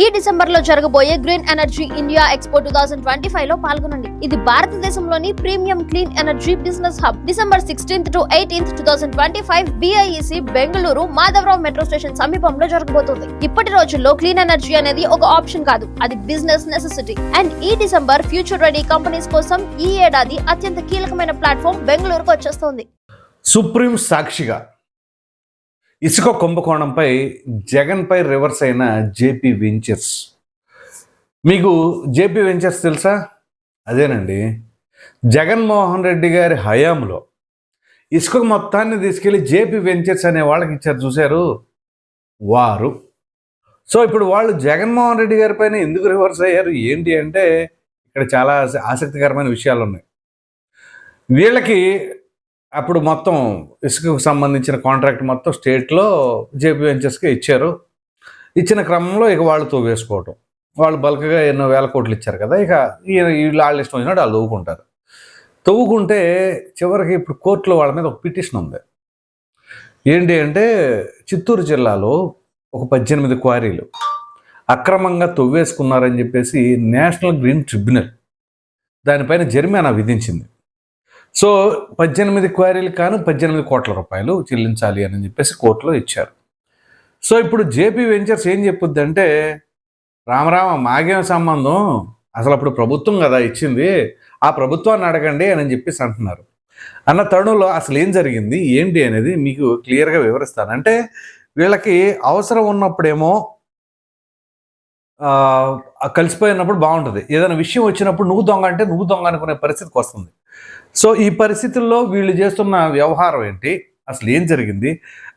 ఈ డిసెంబర్లో జరగబోయే green energy India expo two thousand twenty ఫైవ్లో పాల్గొనండి. ఇది భారతదేశంలోని premium clean energy business hub. December sixteenth to eighteenth two thousand twenty five BIEC Bengaluru Madhavarao metro station సమీపంలో జరగబోతుంది. ఇప్పటి రోజుల్లో క్లీన్ ఎనర్జీ అనేది ఒక ఆప్షన్ కాదు. అది బిజినెస్ నెసెసిటీ అండ్ ఈ డిసెంబర్ ఫ్యూచర్ రెడీ కంపెనీస్ కోసం ఈ ఏడాది అత్యంత కీలకమైన ప్లాట్ఫామ్ బెంగళూరుకు వచ్చేస్తోంది. సుప్రీం సాక్షిగా ఇసుక కుంభకోణంపై జగన్పై రివర్స్ అయిన జేపీ వెంచర్స్. మీకు జేపీ వెంచర్స్ తెలుసా? అదేనండి. జగన్మోహన్ రెడ్డి గారి హయాంలో ఇసుక మొత్తాన్ని తీసుకెళ్ళి జేపీ వెంచర్స్ అనే వాళ్ళకి ఇచ్చారు చూశారు? వారు. సో ఇప్పుడు వాళ్ళు జగన్మోహన్ రెడ్డి గారి పైన ఎందుకు రివర్స్ అయ్యారు? ఏంటి అంటే ఇక్కడ చాలా ఆసక్తికరమైన విషయాలు ఉన్నాయి వీళ్ళకి అప్పుడు మొత్తం ఇసుకకు సంబంధించిన కాంట్రాక్ట్ మొత్తం స్టేట్లో జేపీ వెంచర్స్కి ఇచ్చారు. ఇచ్చిన క్రమంలో ఇక వాళ్ళు తోవేసుకోవటం. వాళ్ళు బల్క్గా ఎన్నో వేల కోట్లు ఇచ్చారు కదా ఇక ఈయన వీళ్ళు వాళ్ళు ఇష్టం వచ్చినట్టు వాళ్ళు తవ్వుకుంటారు తవ్వుకుంటే చివరికి ఇప్పుడు కోర్టులో వాళ్ళ మీద ఒక పిటిషన్ ఉంది. ఏంటి అంటే చిత్తూరు జిల్లాలో ఒక పద్దెనిమిది క్వారీలు అక్రమంగా తవ్వేసుకున్నారని చెప్పేసి నేషనల్ గ్రీన్ ట్రిబ్యునల్ దానిపైన జరిమానా విధించింది. సో పద్దెనిమిది క్వారీలు కాను పద్దెనిమిది కోట్ల రూపాయలు చెల్లించాలి అని చెప్పేసి కోర్టులో ఇచ్చారు. సో ఇప్పుడు జేపీ వెంచర్స్ ఏం చెప్పుద్ది అంటే రామరామ మాగేం సంబంధం? అసలు అప్పుడు ప్రభుత్వం కదా ఇచ్చింది ఆ ప్రభుత్వాన్ని అడగండి అని చెప్పేసి అంటున్నారు. అన్న తరుణంలో అసలు ఏం జరిగింది? ఏంటి అనేది మీకు క్లియర్గా వివరిస్తాను. అంటే వీళ్ళకి అవసరం ఉన్నప్పుడేమో కలిసిపోయినప్పుడు బాగుంటుంది. ఏదైనా విషయం వచ్చినప్పుడు నువ్వు దొంగ అంటే నువ్వు దొంగ అనుకునే పరిస్థితికి వస్తుంది. సో ఈ పరిస్థితుల్లో వీళ్ళు చేస్తున్న వ్యవహారం ఏంటి? అసలు ఏం జరిగింది?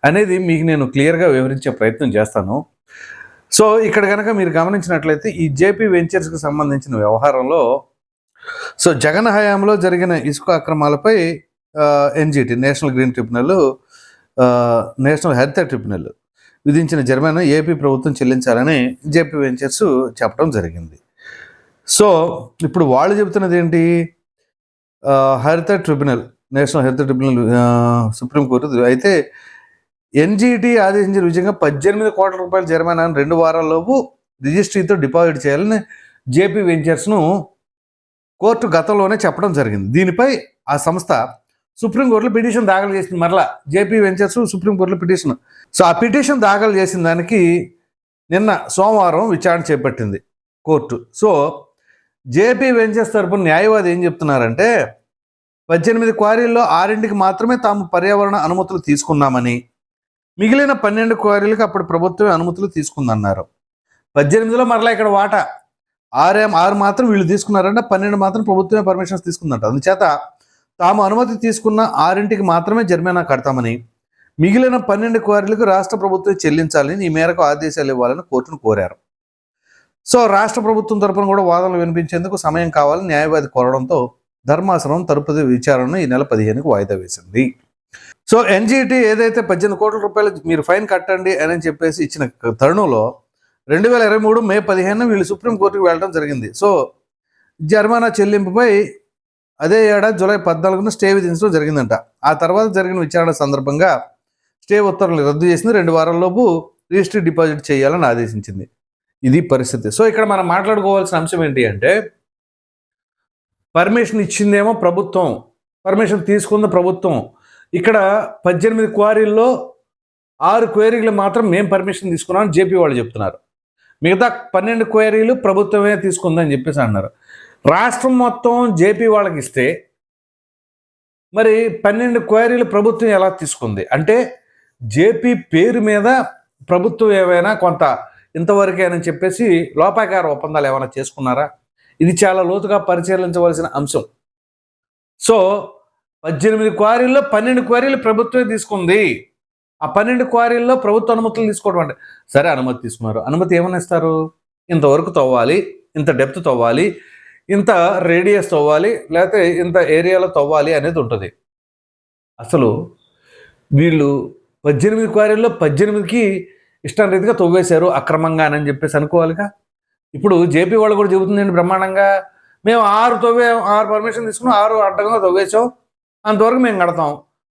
అనేది మీకు నేను క్లియర్గా వివరించే ప్రయత్నం చేస్తాను. సో ఇక్కడ కనుక మీరు గమనించినట్లయితే ఈ జేపీ వెంచర్స్కి సంబంధించిన వ్యవహారంలో సో జగన్ హయాంలో జరిగిన ఇసుక అక్రమాలపై NGT national green tribunal national health tribunal విధించిన జరిమానా ఏపీ ప్రభుత్వం చెల్లించాలని జేపీ వెంచర్స్ చెప్పడం జరిగింది. సో ఇప్పుడు వాళ్ళు చెబుతున్నది ఏంటి? హరిత tribunal national health tribunal supreme court అయితే ఎన్జీటీ ఆదేశించిన విజయంగా పద్దెనిమిది కోట్ల రూపాయల జరిమానాను రెండు వారాల్లోపు రిజిస్ట్రీతో డిపాజిట్ చేయాలని జేపీ వెంచర్స్ను కోర్టు గతంలోనే చెప్పడం జరిగింది. దీనిపై ఆ సంస్థ సుప్రీంకోర్టులో పిటిషన్ దాఖలు చేసింది. మరలా జేపీ వెంచర్స్ సుప్రీంకోర్టులో పిటిషన్. సో ఆ పిటిషన్ దాఖలు చేసిన దానికి నిన్న సోమవారం విచారణ చేపట్టింది కోర్టు. సో జేపీ వెంచర్స్ తరపున న్యాయవాది ఏం చెప్తున్నారంటే పద్దెనిమిది క్వారీల్లో ఆరింటికి మాత్రమే తాము పర్యావరణ అనుమతులు తీసుకున్నామని మిగిలిన పన్నెండు క్వారీలకు అప్పుడు ప్రభుత్వమే అనుమతులు తీసుకుందన్నారు. పద్దెనిమిదిలో మరలా ఇక్కడ వాటా. ఆరే ఆరు మాత్రం వీళ్ళు తీసుకున్నారంటే పన్నెండు మాత్రం ప్రభుత్వమే పర్మిషన్స్ తీసుకుందంట. అందుచేత తాము అనుమతి తీసుకున్న ఆరింటికి మాత్రమే జరిమానా కడతామని మిగిలిన పన్నెండు క్వారీలకు రాష్ట్ర ప్రభుత్వం చెల్లించాలని ఈ మేరకు ఆదేశాలు ఇవ్వాలని కోర్టును కోరారు. సో రాష్ట్ర ప్రభుత్వం తరపున కూడా వాదనలు వినిపించేందుకు సమయం కావాలని న్యాయవాది కోరడంతో ధర్మాసనం తదుపరి విచారణను ఈ నెల పదిహేనుకు వాయిదా వేసింది. సో ఎన్జీటీ ఏదైతే పద్దెనిమిది కోట్ల రూపాయలు మీరు ఫైన్ కట్టండి అని చెప్పేసి ఇచ్చిన తరుణంలో రెండు వేల ఇరవై మూడు మే పదిహేను వీళ్ళు సుప్రీంకోర్టుకు వెళ్ళడం జరిగింది. సో జరిమానా చెల్లింపుపై అదే ఏడాది జూలై పద్నాలుగున స్టే విధించడం జరిగిందంట. ఆ తర్వాత జరిగిన విచారణ సందర్భంగా స్టే ఉత్తర్వులు రద్దు చేసింది. రెండు వారాల్లోపు రిజిస్టర్ డిపాజిట్ చేయాలని ఆదేశించింది. ఇది పరిస్థితి. సో ఇక్కడ మనం మాట్లాడుకోవాల్సిన అంశం ఏంటి అంటే పర్మిషన్ ఇచ్చిందేమో ప్రభుత్వం. పర్మిషన్ తీసుకుంది ప్రభుత్వం. ఇక్కడ పద్దెనిమిది క్వారీల్లో ఆరు క్వైరీలు మాత్రం మేము పర్మిషన్ తీసుకున్నామని జేపీ వాళ్ళు చెప్తున్నారు. మిగతా పన్నెండు క్వైరీలు ప్రభుత్వమే తీసుకుందని చెప్పేసి అన్నారు. రాష్ట్రం మొత్తం జేపీ వాళ్ళకి ఇస్తే మరి పన్నెండు క్వైరీలు ప్రభుత్వం ఎలా తీసుకుంది? అంటే జేపీ పేరు మీద ప్రభుత్వం ఏమైనా కొంత ఇంతవరకేనని చెప్పేసి లోపాకార ఒప్పందాలు ఏమైనా చేసుకున్నారా? ఇది చాలా లోతుగా పరిశీలించవలసిన అంశం. సో పద్దెనిమిది క్వారీల్లో పన్నెండు క్వారీలు ప్రభుత్వమే తీసుకుంది. ఆ పన్నెండు క్వారీల్లో ప్రభుత్వ అనుమతులు తీసుకోవడం అంటే సరే అనుమతి తీసుకున్నారు. అనుమతి ఏమైనా ఇస్తారు? ఇంతవరకు తవ్వాలి ఇంత డెప్త్ తవ్వాలి ఇంత రేడియస్ తవ్వాలి లేకపోతే ఇంత ఏరియాలో తవ్వాలి అనేది ఉంటుంది. అసలు వీళ్ళు పద్దెనిమిది క్వారీల్లో పద్దెనిమిదికి ఇష్టం రీతిగా తవ్వేశారు అక్రమంగా అని చెప్పేసి అనుకోవాలిగా. ఇప్పుడు జేపీ వాళ్ళు కూడా చెబుతుందండి బ్రహ్మాండంగా మేము ఆరు తవ్వే ఆరు పర్మిషన్ తీసుకున్నాం ఆరు అడ్డంగా తవ్వేశాం అంతవరకు మేము కడతాం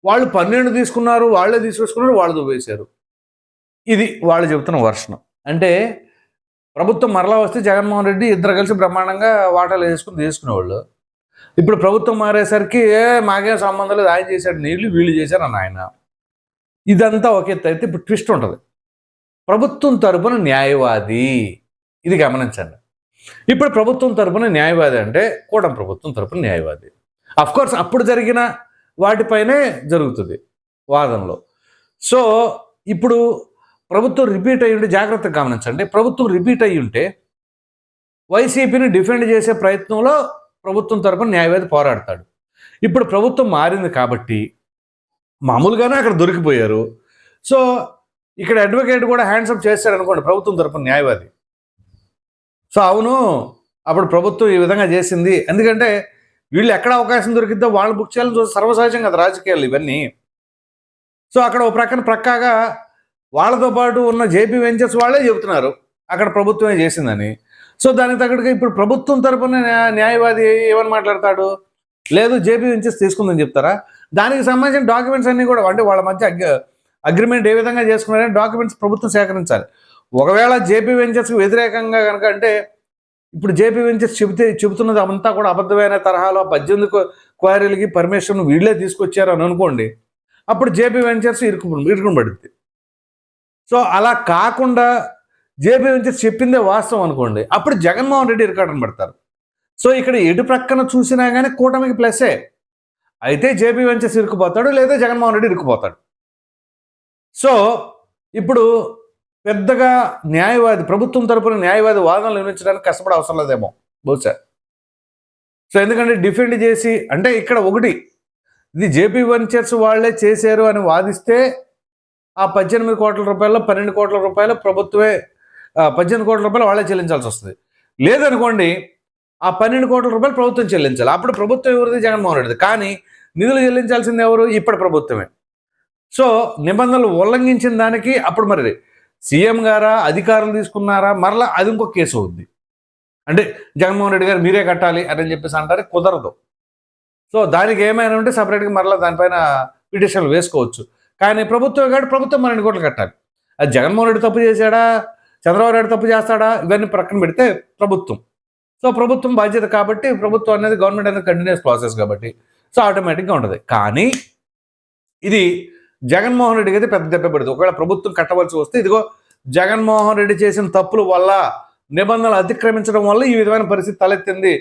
వాళ్ళు పన్నెండు తీసుకున్నారు వాళ్ళే తీసుకొచ్చుకున్నారు వాళ్ళు తవ్వేశారు. ఇది వాళ్ళు చెబుతున్న వర్షం. అంటే ప్రభుత్వం మరలా వస్తే జగన్మోహన్ రెడ్డి ఇద్దరు కలిసి బ్రహ్మాండంగా వాటాలు వేసుకుని తీసుకునేవాళ్ళు. ఇప్పుడు ప్రభుత్వం మారేసరికి ఏ మాకేం సంబంధం లేదు ఆయన చేశాడు నీళ్ళు వీళ్ళు చేశారు అన్న ఆయన. ఇదంతా ఒక ఎత్తు అయితే ఇప్పుడు ట్విస్ట్ ఉంటుంది. ప్రభుత్వం తరపున న్యాయవాది. ఇది గమనించండి. ఇప్పుడు ప్రభుత్వం తరపున న్యాయవాది అంటే కూడం ప్రభుత్వం తరపున న్యాయవాది. అఫ్ కోర్స్ అప్పుడు జరిగిన వాటిపైనే జరుగుతుంది వాదనలో సో ఇప్పుడు ప్రభుత్వం రిపీట్ అయ్యి ఉంటే జాగ్రత్తగా గమనించండి. ప్రభుత్వం రిపీట్ అయ్యి ఉంటే వైసీపీని డిఫెండ్ చేసే ప్రయత్నంలో ప్రభుత్వం తరపున న్యాయవాది పోరాడతాడు. ఇప్పుడు ప్రభుత్వం మారింది కాబట్టి మామూలుగానే అక్కడ దొరికిపోయారు. సో ఇక్కడ అడ్వకేట్ కూడా హ్యాండ్సప్ చేస్తాడు అనుకోండి ప్రభుత్వం తరపున న్యాయవాది. సో అవును అప్పుడు ప్రభుత్వం ఈ విధంగా చేసింది. ఎందుకంటే వీళ్ళు ఎక్కడ అవకాశం దొరికిద్దో వాళ్ళు బుక్ చేయాలని చూస్తే సర్వసహజం కదా రాజకీయాలు ఇవన్నీ. సో అక్కడ ఒక ప్రక్కన ప్రక్కాగా వాళ్ళతో పాటు ఉన్న జేపీ వెంచర్స్ వాళ్ళే చెబుతున్నారు అక్కడ ప్రభుత్వమే చేసిందని. సో దానికి తగ్గట్టుగా ఇప్పుడు ప్రభుత్వం తరపున న్యాయవాది ఏమని మాట్లాడతాడు? లేదు జేపీ వెంచర్స్ తీసుకుందని చెప్తారా? దానికి సంబంధించిన డాక్యుమెంట్స్ అన్నీ కూడా అంటే వాళ్ళ మధ్య అగ్రిమెంట్ ఏ విధంగా చేసుకున్నారని డాక్యుమెంట్స్ ప్రభుత్వం సేకరించాలి. ఒకవేళ జేపీ వెంచర్స్కి వ్యతిరేకంగా కనుక అంటే ఇప్పుడు జేపీ వెంచర్స్ చెబితే చెబుతున్నది అంతా కూడా అబద్ధమైన తరహాలో పద్దెనిమిది క్వారీలకి పర్మిషన్ వీళ్ళే తీసుకొచ్చారు అని అనుకోండి అప్పుడు జేపీ వెంచర్స్ ఇరుకు ఇరుకుని పడుద్ది సో అలా కాకుండా జేపీ వెంచర్స్ చెప్పిందే వాస్తవం అనుకోండి అప్పుడు జగన్మోహన్ రెడ్డి ఇరకాటం పడతారు. సో ఇక్కడ ఎటు ప్రక్కన చూసినా కానీ కూటమికి ప్లస్సే అయితే జేపీ వెంచర్స్ ఇరుక్కుపోతాడు లేదా జగన్మోహన్ రెడ్డి ఇరుక్కుపోతాడు సో ఇప్పుడు పెద్దగా న్యాయవాది ప్రభుత్వం తరపున న్యాయవాది వాదనలు వినిపించడానికి కష్టపడే అవసరం లేదేమో బహుశా. సో ఎందుకంటే డిఫెండ్ చేసి అంటే ఇక్కడ ఒకటి ఇది జేపీ వెంచర్స్ వాళ్ళే చేశారు అని వాదిస్తే ఆ పద్దెనిమిది కోట్ల రూపాయల్లో పన్నెండు కోట్ల రూపాయలు ప్రభుత్వమే పద్దెనిమిది కోట్ల రూపాయలు వాళ్ళే చెల్లించాల్సి వస్తుంది. లేదనుకోండి ఆ పన్నెండు కోట్ల రూపాయలు ప్రభుత్వం చెల్లించాలి. అప్పుడు ప్రభుత్వం ఎవరిది? జగన్మోహన్ రెడ్డిది. కానీ నిధులు చెల్లించాల్సింది ఎవరు? ఇప్పటి ప్రభుత్వమే. సో నిబంధనలు ఉల్లంఘించిన దానికి అప్పుడు మరి సీఎం గారా అధికారులు తీసుకున్నారా? మరలా అది ఇంకొక కేసు అవుద్ది. అంటే జగన్మోహన్ రెడ్డి గారు మీరే కట్టాలి అని చెప్పేసి అంటారు కుదరదు. సో దానికి ఏమైనా ఉంటే సపరేట్గా మరలా దానిపైన పిటిషన్లు వేసుకోవచ్చు. కానీ ప్రభుత్వం కాదు ప్రభుత్వం పన్నెండు కోట్లు కట్టాలి. అది జగన్మోహన్ రెడ్డి తప్పు చేశాడా? చంద్రబాబు నాయుడు తప్పు చేస్తాడా? ఇవన్నీ ప్రక్కన పెడితే ప్రభుత్వం. సో ప్రభుత్వం బాధ్యత కాబట్టి ప్రభుత్వం అనేది గవర్నమెంట్ అనేది కంటిన్యూస్ ప్రాసెస్ కాబట్టి. సో ఆటోమేటిక్గా ఉంటుంది. కానీ ఇది జగన్మోహన్ రెడ్డికి అయితే పెద్ద దెబ్బ పడుతుంది. ఒకవేళ ప్రభుత్వం కట్టవలసి వస్తే ఇదిగో జగన్మోహన్ రెడ్డి చేసిన తప్పుల వల్ల నిబంధనలు అతిక్రమించడం వల్ల ఈ విధమైన పరిస్థితి తలెత్తింది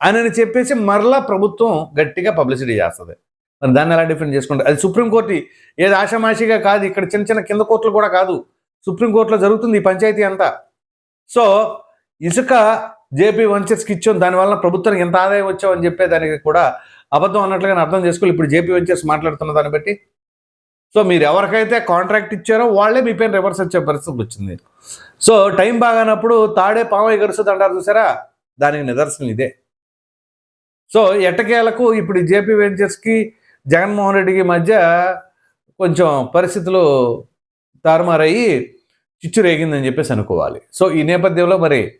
అని చెప్పేసి మరలా ప్రభుత్వం గట్టిగా పబ్లిసిటీ చేస్తుంది. మరి దాన్ని ఎలా డిఫెండ్ చేసుకుంటే అది సుప్రీంకోర్టు ఏది ఆషామాషిగా కాదు ఇక్కడ చిన్న చిన్న కింద కోర్టులు కూడా కాదు. సుప్రీంకోర్టులో జరుగుతుంది ఈ పంచాయతీ అంతా. సో ఇసుక జేపీ వెంచర్స్కి ఇచ్చాం దానివల్ల ప్రభుత్వానికి ఎంత ఆదాయం వచ్చామని చెప్పేదానికి కూడా అబద్ధం అన్నట్లుగా అర్థం చేసుకోవాలి. ఇప్పుడు జేపీ వెంచర్స్ మాట్లాడుతున్న దాన్ని బట్టి సో మీరు ఎవరికైతే కాంట్రాక్ట్ ఇచ్చారో వాళ్ళే మీ పైన రివర్స్ వచ్చే పరిస్థితి వచ్చింది. సో టైం బాగానప్పుడు తాడే పాము ఎగరుస్తుంది అంటారు చూసారా? దానికి నిదర్శనం ఇదే. సో ఎట్టకేలకు ఇప్పుడు జేపీ వెంచర్స్కి జగన్మోహన్ రెడ్డికి మధ్య కొంచెం పరిస్థితులు తారుమారయ్యి చిచ్చు రేగిందని చెప్పేసి అనుకోవాలి. సో ఈ నేపథ్యంలో మరి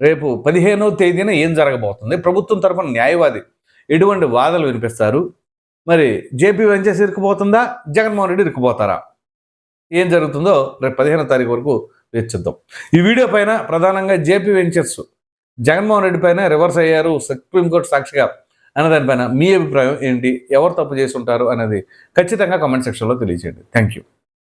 రేపు పదిహేనో తేదీన ఏం జరగబోతుంది? ప్రభుత్వం తరఫున న్యాయవాది ఎటువంటి వాదనలు వినిపిస్తారు? మరి జేపీ వెంచర్స్ ఇరుక్కుపోతుందా? జగన్మోహన్ రెడ్డి ఇరుక్కుపోతారా? ఏం జరుగుతుందో రేపు పదిహేనో తారీఖు వరకు వేచిద్దాం ఈ వీడియో పైన ప్రధానంగా జేపీ వెంచర్స్ జగన్మోహన్ రెడ్డి పైన రివర్స్ అయ్యారు సుప్రీంకోర్టు సాక్షిగా అన్న దానిపైన మీ అభిప్రాయం ఏంటి? ఎవరు తప్పు చేసి ఉంటారు అనేది ఖచ్చితంగా కమెంట్ సెక్షన్లో తెలియజేయండి. Thank you